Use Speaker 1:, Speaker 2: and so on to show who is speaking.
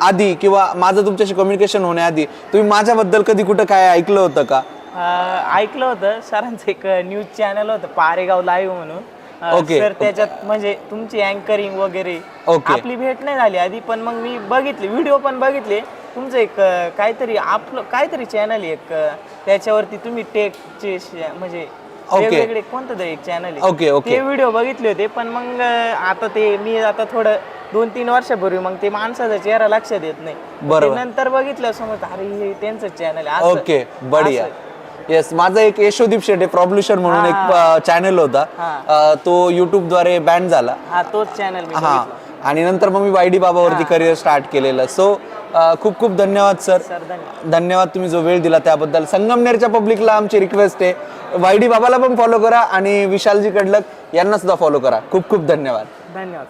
Speaker 1: आधी किंवा माझं तुमच्याशी कम्युनिकेशन होण्याआधी तुम्ही माझ्याबद्दल कधी कुठं काय ऐकलं होतं का
Speaker 2: अं, ऐकलं होतं सरांचं एक न्यूज चॅनल होतं पारेगाव लाईव्ह म्हणून अं,
Speaker 1: Okay.
Speaker 2: सर त्याच्यात म्हणजे तुमची अँकरिंग वगैरे
Speaker 1: Okay.
Speaker 2: आपली भेट नाही झाली आधी पण मग मी बघितली व्हिडिओ पण बघितले तुमचं एक अं, काहीतरी आपलं काहीतरी चॅनल आहे एक अं, त्याच्यावरती तुम्ही टेकचे श- म्हणजे
Speaker 1: Okay.
Speaker 2: वेगवेगळे कोणतं तरी एक चॅनल
Speaker 1: Okay, okay.
Speaker 2: ते व्हिडिओ बघितले होते पण मग अं, आता ते मी आता थोडं दोन तीन वर्षापूर्वी मग ते माणसाचा चेहरा लक्षात येत नाही.
Speaker 1: बरोबर.
Speaker 2: ते नंतर बघितलं समज अरे हे त्यांचं चॅनल आहे असं-
Speaker 1: ओके बढिया. येस माझा एक यशोदीप शेटे प्रॉब्ल्युशन म्हणून एक चॅनल होता. अ, तो युट्यूबद्वारे बॅन झाला.
Speaker 2: हा तोच चॅनल मी
Speaker 1: हा. आणि नंतर मग मी वायडी बाबावरती करिअर स्टार्ट केलेलं. सो खूप खूप धन्यवाद सर
Speaker 2: सर धन्यवाद.
Speaker 1: धन्यवाद तुम्ही जो वेळ दिला त्याबद्दल. संगमनेरच्या पब्लिकला आमची रिक्वेस्ट आहे. वायडी बाबाला पण फॉलो करा आणि विशालजी कडलक यांना सुद्धा फॉलो करा. खूप खूप धन्यवाद.
Speaker 2: धन्यवाद